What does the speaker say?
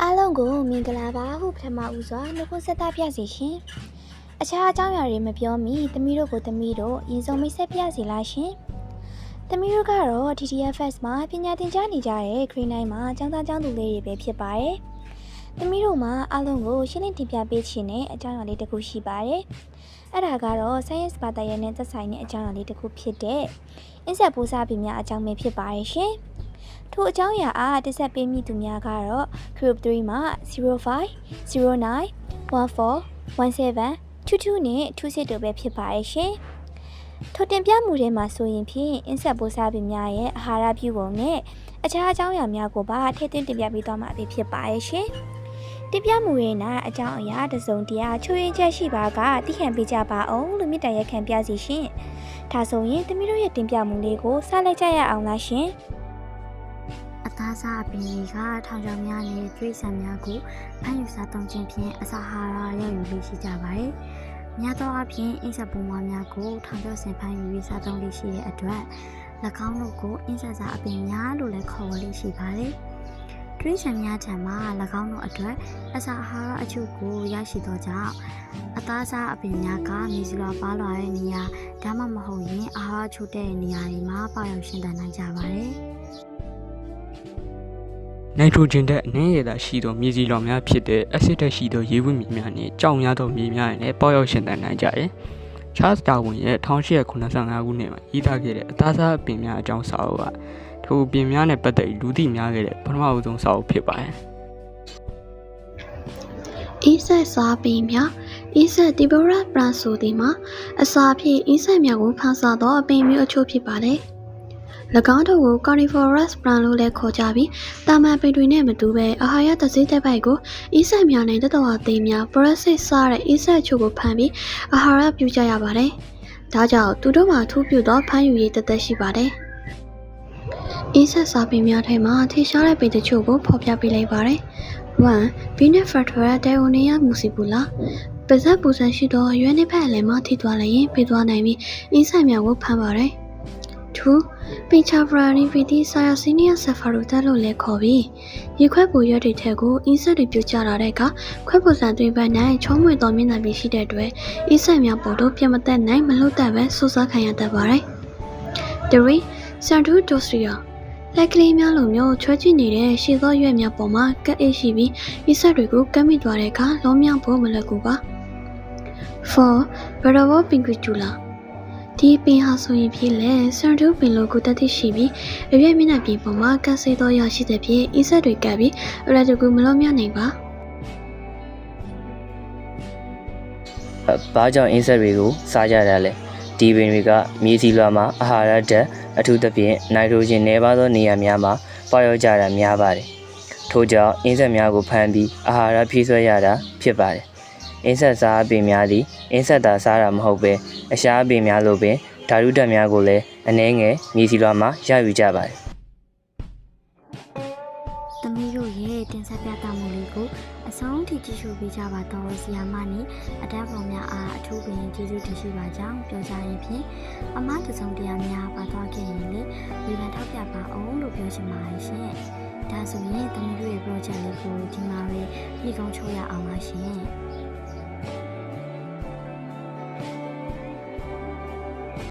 အားလုံးကိုမင်္ဂလာပါဟုပထမဦးစွာနှုတ်ခွန်းဆက်သပြစီရှင်။အခြားအကြောင်းအရာတွေမပြောမီသမီးတို့ကိုသမီးတို့ရင်ဆုံးမိတ်ဆက်ပြစီလားရှင်။သမီးတို့ကတော့ TTFS မှာပညာသင်ကြားနေကြတဲ့ Green 9မှာကျောင်းသားကျောင်းသူလေးတွေပဲဖြစ်ပါတယ်။သမီးတို့မှာအားလုံးကိုရှင်းလင်းတင်ပြပေးခြင်းနဲ့အကြောင်းအရာလေးတစ်ခုရှိပါတယ်။အဲ့ဒါကတော့ Science ဘာသာရပ်နဲ့သက်ဆိုင်တဲ့အကြောင်းအရာလေးတစ်ခုဖြစ်တဲ့အင်းဆက်ပိုးစားပင်များအကြောင်းပဲဖြစ်ပါတယ်ရှင်။ ထို့အကြောင်းအရာအားတက်ဆက်ပေးမိသူများကတော့ group 3မှာ05 09 14 17 22နဲ့26တို့ပဲဖြစ်ပါရဲ့ရှင်။ထိုတင်ပြမှုတွေမှာဆိုရင်ဖြင့်အင်းဆက်ပိုးစားပင်များရဲ့အာဟာရပြုပုံနဲ့အခြားအကြောင်းအရာများကိုပါထည့်သွင်းတင်ပြပေးသွားမှာဖြစ်ပါရဲ့ရှင်။တင်ပြမှုတွေနဲ့အကြောင်းအရာတစ်စုံတရာချွေးချက်ရှိပါကသိခံပေးကြပါအောင်လို့မြစ်တရက်ခံပြစီရှင်။ဒါဆိုရင်သမီးတို့ရဲ့တင်ပြမှုလေးကိုစလိုက်ကြရအောင်လားရှင်။အ သားစားအပင်တွေကထောင်ချောင်များနဲ့ကျွေးဆန်များကိုဖမ်းယူစားသုံးခြင်းဖြင့်အစာဟာရရယူလို့ရှိကြပါတယ်။များသောအားဖြင့်အင်းဆက်ပုံမများကိုထောင်ချောင်ဆင်ဖမ်းယူပြီးစားသုံးလို့ရှိတဲ့အတွက်၎င်းတို့ကိုအင်းဆက်စားအပင်များလို့လည်းခေါ်ဝေါ်လို့ရှိပါတယ်။ကျွေးဆန်များထံမှ၎င်းတို့အတွက်အစာအာဟာရအချို့ကိုရရှိသောကြောင့်အသားစားအပင်များကမြေစီလွာပါလွာတဲ့နေရာဒါမှမဟုတ်ရင်အာဟာရချို့တဲ့နေရာတွေမှာပေါရောက်ရှင်သန်နိုင်ကြပါတယ်။ နိုက်ထရိုဂျင်ဓာတ်အနည်းရတာရှိသောမြေစီလောင်များဖြစ်တဲ့အက်ဆစ်ဓာတ်ရှိသောရေဝတ်မြေများနှင့်ကြောင်များသောမြေများနဲ့ပေါရောက်ရှင်သန်နိုင်ကြတယ်။ Charles Darwin ရဲ့1885ခုနှစ်မှာရေးသားခဲ့တဲ့အသားစားအပင်များအကြောင်းစာအုပ်ကထိုအပင်များနဲ့ပတ်သက်ပြီးလူသိများခဲ့တဲ့ပထမဦးဆုံးစာအုပ်ဖြစ်ပါတယ်အင်းဆက်စားပင်များအင်းဆက်တီဘရာပရန်ဆိုသည်မှာအစာဖြင့်အင်းဆက်များကိုဖန်ဆာသောအပင်မျိုးအချို့ဖြစ်ပါတယ်။၎ င်းတို့ကို Carnivorous plant လို့လည်းခေါ်ကြပြီးတာမန်ပင်တွေနဲ့မတူဘဲအာဟာရသစိတဲ့ဘက်ကိုအင်းဆက်များနဲ့တတဝသိမ်းများ parasite စားတဲ့အင်းဆက်အချို့ကိုဖမ်းပြီးအာဟာရပြုကြရပါတယ်။ဒါကြောင့်သူတို့မှာထူးပြုသောဖမ်းယူရေးတသက်ရှိပါတယ်။အင်းဆက်စားပင်များထဲမှာထင်ရှားတဲ့ပင်တချို့ကိုဖော်ပြပေးလိုက်ပါတယ်။ 1. Venus Fertera Dionia muscipula ပါဇက်ပူဆန်ရှိသောရွက်နှစ်ဖက်အလယ်မှထိသွားလျင်ပြေးသွားနိုင်ပြီးအင်းဆိုင်များကိုဖမ်းပါတယ်။ 2. Pinchavra niviti Sayasinia cephaloda လို့လည်းခေါ်ပြီးရေခွက်ပူရွက်တွေထက်ကိုအင်းဆက်တွေပြုတ်ကျလာတဲ့အခါခွက်ပူဆန်သွေးဘက်၌ချုံးမွေသောမျက်နှာပြင်ရှိတဲ့အတွက်အင်းဆိုင်များပေါ်သို့ပြတ်မသက်နိုင်မလို့တတ်ပဲစူးစမ်းခံရတတ်ပါတယ်။ 3. Sandu Dosria လက်ကလေးများလိုမျိုးချွဲကြည့်နေတဲ့ရှည်သောရွက်များပေါ်မှာကပ်အိတ်ရှိပြီးဤဆက်တွေကိုကပ်မိသွားတဲ့အခါလုံးမြောက်ဖို့မလွယ်ကူပါ 4. Bravo Pinguicula ဒီပင်ဟာဆိုရင်ဖြစ်လဲစန်ဒူပင်လိုကိုတက်သိရှိပြီးအရွက်မျက်နှာပြင်ပေါ်မှာကပ်စိသောရရှိတဲ့ဖြင့်ဤဆက်တွေကပ်ပြီးအရတကူမလုံးမြောက်နိုင်ပါအဲဘာကြောင့်အင်းဆက်တွေကိုစားကြတာလဲဒီပင်တွေကမြေစီလွှာမှာအာဟာရဓာတ်အထူးသဖြင့်နိုက်ထရိုဂျင်နည်းပါးသောနေရာများမှာပေါရောက်ကြတာများပါတယ်ထို့ကြောင့်အင်းဆက်များကိုဖမ်းပြီးအာဟာရဖြည့်ဆွဲရတာဖြစ်ပါတယ် အင်းဆက်စားအပင်များသည်အင်းဆက်သာစားတာမဟုတ်ပဲအရှားအပင်များလိုပင်ဓာတုဓာတ်များကိုလည်းအနှဲငယ်မြေစီလွှာမှာရယူကြပါတယ်သမီးတို့ရဲ့တင်ဆက်ပြသမှုလေးကိုအဆုံးထိကြည့်ရှုပေးကြပါတော့ဆီယာမနဲ့အတန်းပေါ်များအားအထူးပင်ကျေးဇူးတင်ရှိပါကြောင်းပြောကြရင်ဖြင့်အမတစုံတရားများပါသွားခဲ့ရင်လေဝေဖန်ထောက်ပြပါအောင်လို့ပြောချင်ပါတယ်ရှင်။ဒါဆိုရင်သမီးတို့ရဲ့ project လေးကိုဒီမှာပဲပြီးကောင်းချုပ်ရအောင်ပါရှင်။